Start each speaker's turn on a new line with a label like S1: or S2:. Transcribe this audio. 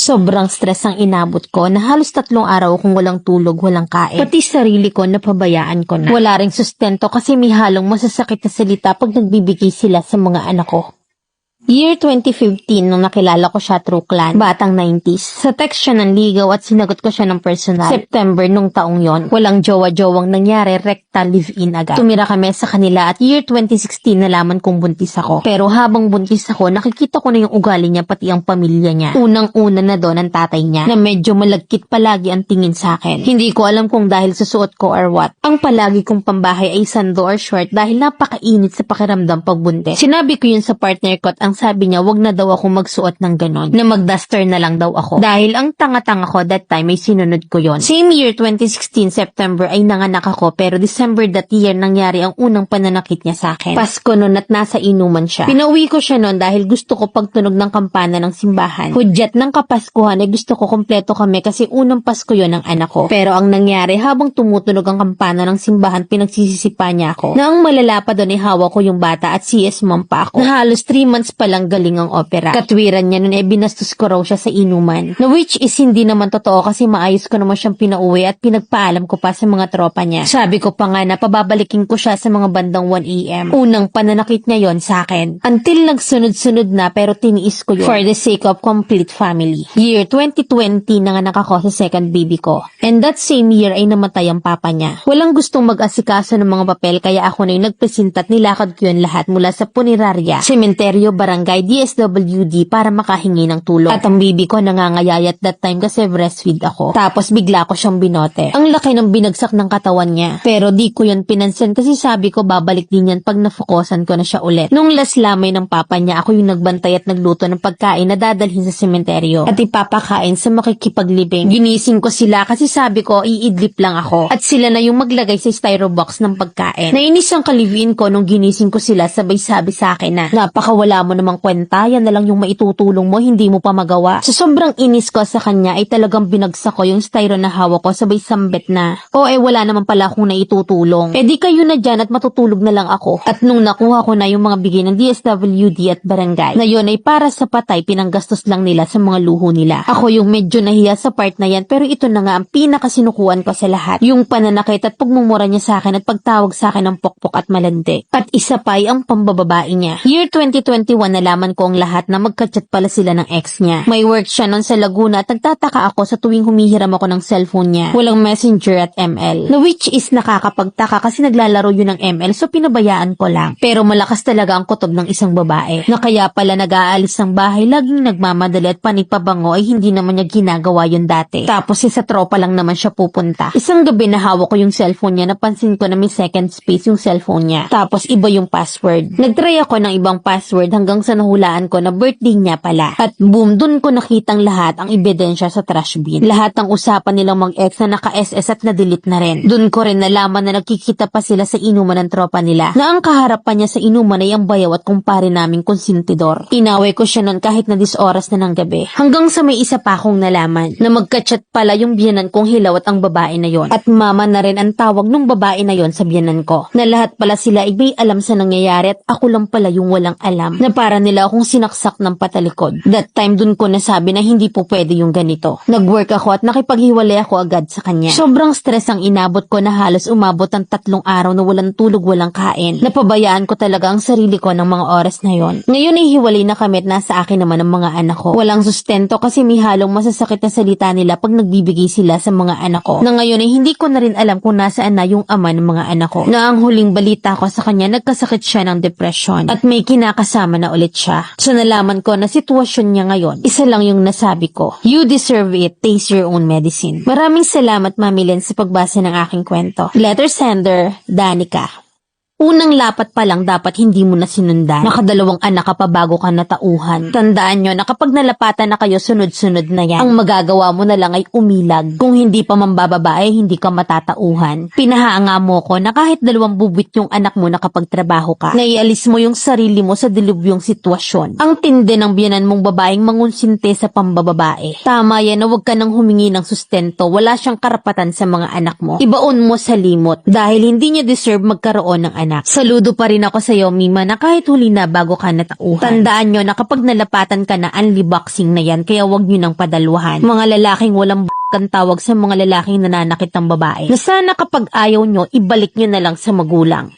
S1: Sobrang stress ang inabot ko na halos tatlong araw kung walang tulog, walang kain. Pati sarili ko napabayaan ko na. Wala ring sustento kasi may halong masasakit na salita pag nagbibigay sila sa mga anak ko. Year 2015 nung nakilala ko siya through clan, batang 90s. Sa text siya ng ligaw at sinagot ko siya ng personal. September nung taong yon, walang jowa-jowang nangyari, rekta live-in agad. Tumira kami sa kanila at year 2016 nalaman kong buntis ako. Pero habang buntis ako, nakikita ko na yung ugali niya pati ang pamilya niya. Unang-una na doon ang tatay niya na medyo malagkit palagi ang tingin sa akin. Hindi ko alam kung dahil sa suot ko or what. Ang palagi kong pambahay ay sando or short dahil napakainit sa pakiramdam pag buntis. Sinabi ko yun sa partner ko at ang sabi niya wag na daw ako magsuot ng ganon. Na mag-duster na lang daw ako. Dahil ang tanga-tanga ko that time ay sinunod ko yon. Same year 2016 September ay nanganak ako pero December that year nangyari ang unang pananakit niya sa akin. Pasko noon at nasa inuman siya. Pinauwi ko siya noon dahil gusto ko pagtunog ng kampana ng simbahan. Hudyat ng kapaskuhan ay gusto ko kompleto kami kasi unang Pasko yon ng anak ko. Pero ang nangyari habang tumutunog ang kampana ng simbahan pinagsisisipa niya ako. Na ang malala pa doon ay hawak ko yung bata at CS mom pa ako. Na halos 3 months pa lang galing ang opera. Katwiran niya nun eh binastos ko raw siya sa inuman. Na which is hindi naman totoo kasi maayos ko naman siyang pinauwi at pinagpaalam ko pa sa mga tropa niya. Sabi ko pa nga na pababalikin ko siya sa mga bandang 1am. Unang pananakit niya yon sa akin. Until nagsunod-sunod na pero tiniis ko yun. For the sake of complete family. Year 2020 nanganak ako sa second baby ko. And that same year ay namatay ang papa niya. Walang gustong mag-asikaso ng mga papel kaya ako na yung nagpresenta at nilakad ko yun lahat mula sa punerarya, sementeryo, barangay, DSWD para makahingi ng tulong. At ang baby ko nangangayayat that time kasi breastfeed ako. Tapos bigla ko siyang binote. Ang laki ng binagsak ng katawan niya. Pero di ko yun pinansin kasi sabi ko babalik din yan pag nafokusan ko na siya ulit. Nung last lamay ng papa niya, ako yung nagbantay at nagluto ng pagkain na dadalhin sa sementeryo. At ipapakain sa makikipaglibing. Ginising ko sila kasi sabi ko iidlip lang ako. At sila na yung maglagay sa styro box ng pagkain. Nainis ang kalivin ko nung ginising ko sila sabay sabi sa akin na napakawala mo namang kwenta, yan na lang yung maitutulong mo, hindi mo pa magawa. Sa sobrang inis ko sa kanya ay talagang binagsak ko yung styro na hawak ko sabay sambit na. O eh wala naman pala akong naitutulong. Eh di kayo na dyan at matutulog na lang ako. At nung nakuha ko na yung mga bigay ng DSWD at barangay, na yun ay para sa patay pinanggastos lang nila sa mga luho nila. Ako yung medyo nahiya sa part na yan pero ito na nga ang pinakasinukuan ko sa lahat. Yung pananakit at pagmumura niya sa akin at pagtawag sa akin ng pokpok at malandi. At isa pa ay ang pambababae niya. Year 2021 nalaman ko ang lahat na magkachat pala sila ng ex niya. May work siya nun sa Laguna at nagtataka ako sa tuwing humihiram ako ng cellphone niya. Walang messenger at ML. Na which is nakakapagtaka kasi naglalaro yun ng ML so pinabayaan ko lang. Pero malakas talaga ang kutob ng isang babae. Na kaya pala nag-aalis ng bahay, laging nagmamadali at panipabango ay hindi naman niya ginagawa yun dati. Tapos sa tropa lang naman siya pupunta. Isang gabi na hawak ko yung cellphone niya, napansin ko na may second space yung cellphone niya. Tapos iba yung password. Nagtry ako ng ibang password hanggang sa nahulaan ko na birthday niya pala. At boom, dun ko nakitang lahat ang ebidensya sa trash bin. Lahat ng usapan nilang mag-ex na naka-SS at na-delete na rin. Dun ko rin nalaman na nagkikita pa sila sa inuman ng tropa nila. Na ang kaharapan niya sa inuman ay ang bayaw at kumpare naming konsintidor. Inaway ko siya nun kahit na dis oras na ng gabi. Hanggang sa may isa pa akong nalaman na magkachat pala yung biyanan kong hilaw at ang babae na yon. At mama na rin ang tawag nung babae na yon sa biyanan ko. Na lahat pala sila ay alam sa nangyayari at ako lang pala yung walang alam. Na para nila akong sinaksak ng patalikod. That time dun ko nasabi na hindi po pwede yung ganito. Nag-work ako at nakipaghiwalay ako agad sa kanya. Sobrang stress ang inabot ko na halos umabot ang tatlong araw na walang tulog, walang kain. Napabayaan ko talaga ang sarili ko ng mga oras na yon. Ngayon ay hiwalay na kami at nasa akin naman ang mga anak ko. Walang sustento kasi may halong masasakit na salita nila pag nagbibigay sila sa mga anak ko. Na ngayon ay hindi ko na rin alam kung nasaan na yung ama ng mga anak ko. Na ang huling balita ko sa kanya nagkasakit siya ng depression at may kinakasama na ulit siya. So nalaman ko na sitwasyon niya ngayon, isa lang yung nasabi ko. You deserve it, taste your own medicine. Maraming salamat Mami Len sa pagbasa ng aking kwento. Letter sender, Danica. Unang lapat pa lang dapat hindi mo na sinundan. Nakadalawang anak ka pa bago ka natauhan. Tandaan nyo na kapag nalapatan na kayo sunod-sunod na yan, ang magagawa mo na lang ay umilag. Kung hindi pa mambababae, hindi ka matatauhan. Pinahanga mo ko na kahit dalawang bubwit yung anak mo nakapagtrabaho ka, naialis mo yung sarili mo sa dilubyong sitwasyon. Ang tindi ng biyanan mong babaeng mangunsinte sa pambababae. Tama yan na huwag ka nang humingi ng sustento. Wala siyang karapatan sa mga anak mo. Ibaon mo sa limot dahil hindi niya deserve magkaroon ng anak. Anak. Saludo pa rin ako sa iyo, Mima, na kahit huli na bago ka natauhan. Tandaan nyo na kapag nalapatan ka na, unboxing na yan, kaya wag nyo nang padalwahan. Mga lalaking walang ang tawag sa mga lalaking nananakit ng babae. Na sana kapag ayaw nyo, ibalik nyo na lang sa magulang.